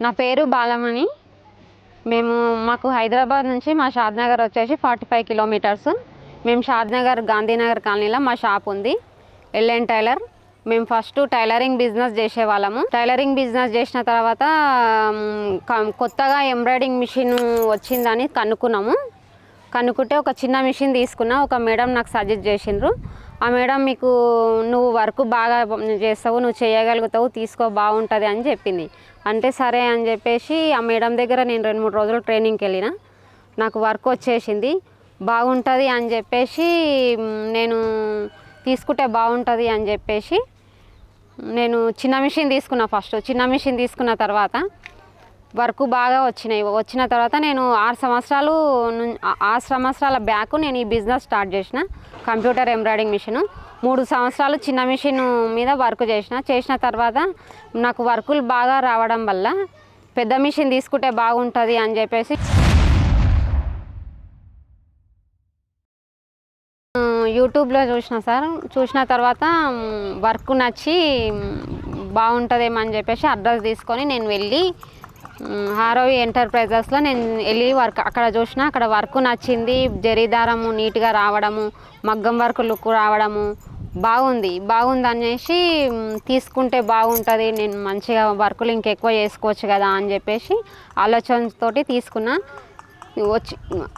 నా పేరు బాలమణి. మేము మాకు హైదరాబాద్ నుంచి మా షాద్నగర్ వచ్చేసి ఫార్టీ ఫైవ్ కిలోమీటర్స్. మేము షాద్నగర్ గాంధీనగర్ కాలనీలో మా షాప్ ఉంది. L N tailor. మేము ఫస్ట్ టైలరింగ్ బిజినెస్ చేసేవాళ్ళము. టైలరింగ్ బిజినెస్ చేసిన తర్వాత క- కొత్తగా ఎంబ్రాయిడింగ్ మిషన్ వచ్చిందని కనుక్కున్నాము. కనుక్కుంటే ఒక చిన్న మిషన్ తీసుకున్నా ఒక మేడం నాకు సజెస్ట్ చేసిండ్రు. ఆ మేడం మీకు నువ్వు వర్క్ బాగా చేస్తావు నువ్వు చేయగలుగుతావు తీసుకో బాగుంటుంది అని చెప్పింది. అంటే సరే అని చెప్పేసి ఆ మేడం దగ్గర నేను రెండు మూడు రోజులు ట్రైనింగ్కి వెళ్ళిన. నాకు వర్క్ వచ్చేసింది. బాగుంటుంది అని చెప్పేసి నేను తీసుకుంటే బాగుంటుంది అని చెప్పేసి నేను చిన్న మిషన్ తీసుకున్నా ఫస్ట్. చిన్న మిషన్ తీసుకున్న తర్వాత వర్క్ బాగా వచ్చినాయి. వచ్చిన తర్వాత నేను ఆరు సంవత్సరాలు ఆరు సంవత్సరాల బ్యాక్ నేను ఈ బిజినెస్ స్టార్ట్ చేసిన. Computer embroidering machine. మూడు సంవత్సరాలు చిన్న మిషన్ మీద వర్క్ చేసిన. చేసిన తర్వాత నాకు వర్కులు బాగా రావడం వల్ల పెద్ద మిషన్ తీసుకుంటే బాగుంటుంది అని చెప్పేసి. యూట్యూబ్లో చూసిన సార్ చూసిన తర్వాత వర్క్ నచ్చి బాగుంటుందేమని బాగుంటుందేమో అని చెప్పేసి అడ్రస్ తీసుకొని నేను వెళ్ళి హారోవి ఎంటర్ప్రైజెస్లో నేను వెళ్ళి వర్క్ అక్కడ చూసిన అక్కడ వర్క్ నచ్చింది జరీదారము నీట్గా రావడము మగ్గం వర్క్ లుక్ రావడము బాగుంది. బాగుంది అనేసి తీసుకుంటే బాగుంటుంది నేను మంచిగా వర్కులు ఇంకెక్కువ చేసుకోవచ్చు కదా అని చెప్పేసి ఆలోచనతోటి తీసుకున్నా. వచ్చి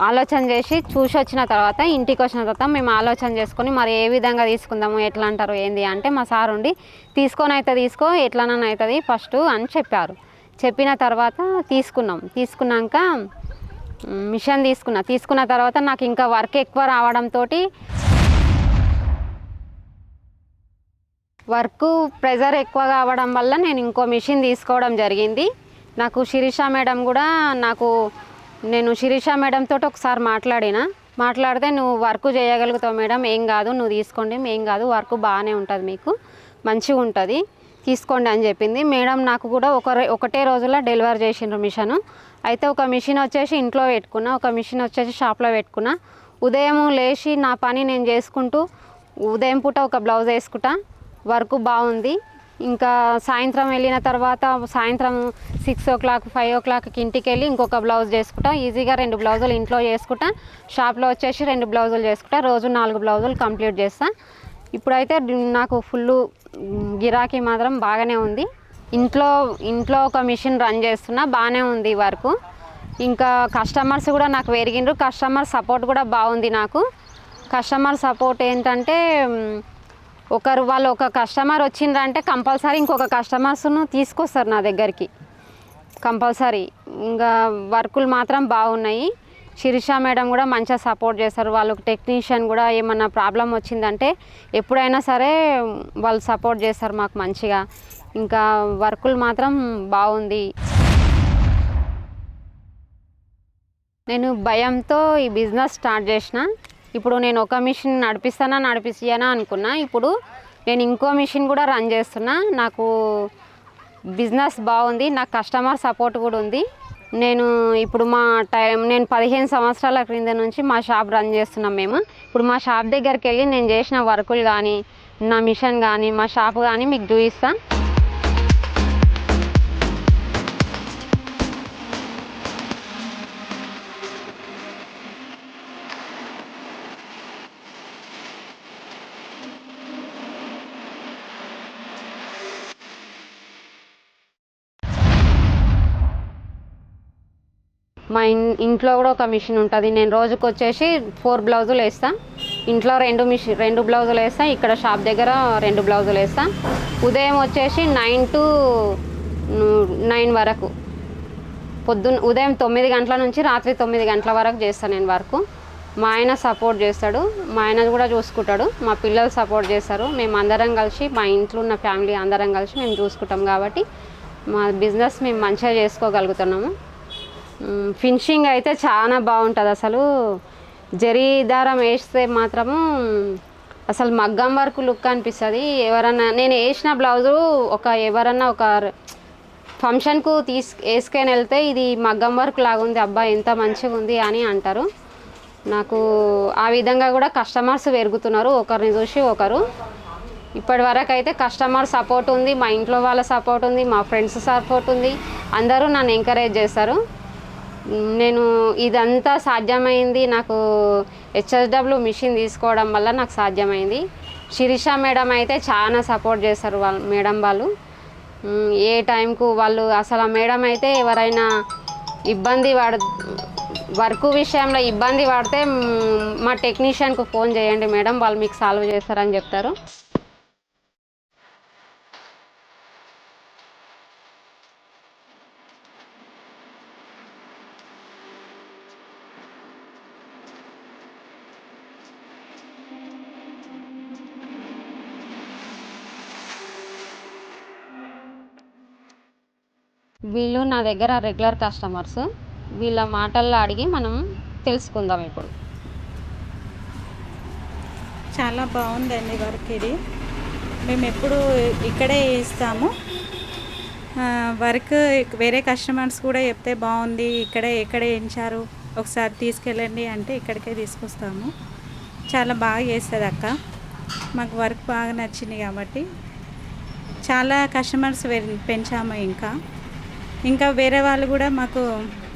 ఆలోచన చేసి చూసి వచ్చిన తర్వాత ఇంటికి వచ్చిన తర్వాత మేము ఆలోచన చేసుకొని మరి ఏ విధంగా తీసుకుందాము ఎట్లా అంటారు ఏంది అంటే మా సార్ ఉండి తీసుకొని అయితే తీసుకో ఎట్లనన్నా అవుతుంది ఫస్ట్ అని చెప్పారు. చెప్పిన తర్వాత తీసుకున్నాం. తీసుకున్నాక మిషన్ తీసుకున్నా. తీసుకున్న తర్వాత నాకు ఇంకా వర్క్ ఎక్కువ రావడంతో వర్క్ ప్రెజర్ ఎక్కువ కావడం వల్ల నేను ఇంకో మిషన్ తీసుకోవడం జరిగింది. నాకు శిరీష మేడం కూడా నాకు నేను శిరీష మేడంతో తోటి ఒకసారి మాట్లాడిన. మాట్లాడితే నువ్వు వర్క్ చేయగలుగుతావు మేడం ఏం కాదు నువ్వు తీసుకోండి ఏం కాదు వర్క్ బాగానే ఉంటుంది మీకు మంచిగా ఉంటుంది. తీసుకోండి అని చెప్పింది. మేడం నాకు కూడా ఒక ఒకటే రోజులో డెలివరీ చేసిండ్రు మిషన్. అయితే ఒక మిషన్ వచ్చేసి ఇంట్లో పెట్టుకున్నా ఒక మిషన్ వచ్చేసి షాప్లో పెట్టుకున్నా. ఉదయం లేచి నా పని నేను చేసుకుంటూ ఉదయం పూట ఒక బ్లౌజ్ వేసుకుంటా. వర్క్ బాగుంది. ఇంకా సాయంత్రం వెళ్ళిన తర్వాత సాయంత్రం సిక్స్ ఓ క్లాక్ ఫైవ్ ఓ క్లాక్కి ఇంటికి వెళ్ళి ఇంకొక బ్లౌజ్ చేసుకుంటా. ఈజీగా రెండు బ్లౌజులు ఇంట్లో చేసుకుంటా. షాప్లో వచ్చేసి రెండు బ్లౌజులు చేసుకుంటా. రోజు నాలుగు బ్లౌజులు కంప్లీట్ చేస్తా. ఇప్పుడైతే నాకు ఫుల్ గిరాకీ మాత్రం బాగానే ఉంది. ఇంట్లో ఇంట్లో ఒక మిషన్ రన్ చేస్తున్నా బాగానే ఉంది వర్క్. ఇంకా కస్టమర్స్ కూడా నాకు పెరిగిండ్రు. కస్టమర్ సపోర్ట్ కూడా బాగుంది నాకు. కస్టమర్ సపోర్ట్ ఏంటంటే ఒకరు వాళ్ళు ఒక కస్టమర్ వచ్చిండ్రంటే కంపల్సరీ ఇంకొక కస్టమర్స్ను తీసుకొస్తారు నా దగ్గరికి. కంపల్సరీ. ఇంకా వర్కులు మాత్రం బాగున్నాయి. శిరీష మేడం కూడా మంచిగా సపోర్ట్ చేస్తారు వాళ్ళకి టెక్నీషియన్ కూడా ఏమన్నా ప్రాబ్లం వచ్చిందంటే ఎప్పుడైనా సరే వాళ్ళు సపోర్ట్ చేస్తారు మాకు మంచిగా. ఇంకా వర్కులు మాత్రం బాగుంది. నేను భయంతో ఈ బిజినెస్ స్టార్ట్ చేసిన. ఇప్పుడు నేను ఒక మిషన్ నడిపిస్తానా నడిపిస్తానా అనుకున్నా. ఇప్పుడు నేను ఇంకో మిషన్ కూడా రన్ చేస్తున్నా. నాకు బిజినెస్ బాగుంది నాకు కస్టమర్ సపోర్ట్ కూడా ఉంది. నేను ఇప్పుడు మా టైం నేను పదిహేను సంవత్సరాల క్రింద నుంచి మా షాప్ రన్ చేస్తున్నాం మేము. ఇప్పుడు మా షాప్ దగ్గరికి వెళ్ళి నేను చేసిన వర్కులు కానీ నా మిషన్ కానీ మా షాప్ కానీ మీకు చూపిస్తాను మా ఇన్ ఇంట్లో కూడా ఒక మిషన్ ఉంటుంది. నేను రోజుకు వచ్చేసి ఫోర్ బ్లౌజులు వేస్తా. ఇంట్లో రెండు మిషన్ రెండు బ్లౌజులు వేస్తా. ఇక్కడ షాప్ దగ్గర రెండు బ్లౌజులు వేస్తా. ఉదయం వచ్చేసి నైన్ టు నైన్ వరకు. పొద్దున్న ఉదయం తొమ్మిది గంటల నుంచి రాత్రి తొమ్మిది గంటల వరకు చేస్తాను నేను వర్క్. మా ఆయన సపోర్ట్ చేస్తాడు. మా ఆయన కూడా చూసుకుంటాడు. మా పిల్లలు సపోర్ట్ చేస్తారు. మేము అందరం కలిసి మా ఇంట్లో ఉన్న ఫ్యామిలీ అందరం కలిసి మేము చూసుకుంటాం కాబట్టి మా బిజినెస్ మేము మంచిగా చేసుకోగలుగుతున్నాము. ఫినిషింగ్ అయితే చాలా బాగుంటుంది అసలు. జరీ దారం వేస్తే మాత్రము అసలు మగ్గం వరకు లుక్ అనిపిస్తుంది. ఎవరన్నా నేను వేసిన బ్లౌజు ఒక ఎవరన్నా ఒక ఫంక్షన్కు తీస్ వేసుకొని వెళ్తే ఇది మగ్గం వర్క్ లాగుంది అబ్బా ఎంత మంచిగా ఉంది అని అంటారు. నాకు ఆ విధంగా కూడా కస్టమర్స్ పెరుగుతున్నారు ఒకరిని చూసి ఒకరు. ఇప్పటి వరకు అయితే కస్టమర్ సపోర్ట్ ఉంది మా ఇంట్లో వాళ్ళ సపోర్ట్ ఉంది మా ఫ్రెండ్స్ సపోర్ట్ ఉంది అందరూ నన్ను ఎంకరేజ్ చేస్తారు నేను ఇదంతా సాధ్యమైంది నాకు హెచ్ఎస్డబ్ల్యూ మిషన్ తీసుకోవడం వల్ల నాకు సాధ్యమైంది. శిరీష మేడం అయితే చాలా సపోర్ట్ చేస్తారు వాళ్ళు మేడం వాళ్ళు. ఏ టైంకు వాళ్ళు అసలు ఆ మేడం అయితే ఎవరైనా ఇబ్బంది పడ వర్క్ విషయంలో ఇబ్బంది పడితే మా టెక్నీషియన్కు ఫోన్ చేయండి మేడం వాళ్ళు మీకు సాల్వ్ చేస్తారని చెప్తారు. వీళ్ళు నా దగ్గర రెగ్యులర్ కస్టమర్స్ వీళ్ళ మాటల్లో అడిగి మనం తెలుసుకుందాం ఇప్పుడు. చాలా బాగుందండి వర్క్ ఇది. మేము ఎప్పుడు ఇక్కడే ఇస్తాము. వర్క్ వేరే కస్టమర్స్ కూడా చెప్తే బాగుంది ఇక్కడే ఎక్కడే ఎంచారు ఒకసారి తీసుకెళ్ళండి అంటే ఇక్కడికే తీసుకొస్తాము. చాలా బాగా చేస్తుంది అక్క. మాకు వర్క్ బాగా నచ్చింది కాబట్టి. చాలా కస్టమర్స్ పెంచాము ఇంకా. ఇంకా వేరే వాళ్ళు కూడా మాకు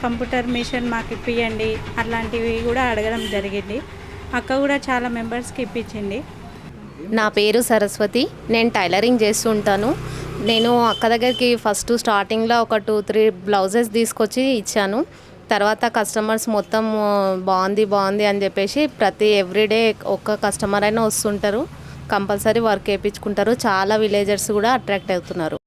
కంప్యూటర్ మిషన్ మాకు ఇప్పియండి అట్లాంటివి కూడా అడగడం జరిగింది. అక్క కూడా చాలా మెంబర్స్కి ఇప్పించింది. నా పేరు సరస్వతి నేను టైలరింగ్ చేస్తుంటాను నేను అక్క దగ్గరికి ఫస్ట్ స్టార్టింగ్లో ఒక టూ త్రీ బ్లౌజెస్ తీసుకొచ్చి ఇచ్చాను. తర్వాత కస్టమర్స్ మొత్తం బాగుంది బాగుంది అని చెప్పేసి ప్రతి ఎవ్రీడే ఒక్క కస్టమర్ అయినా వస్తుంటారు. కంపల్సరీ వర్క్ వేయించుకుంటారు చాలా విలేజర్స్ కూడా అట్రాక్ట్ అవుతున్నారు.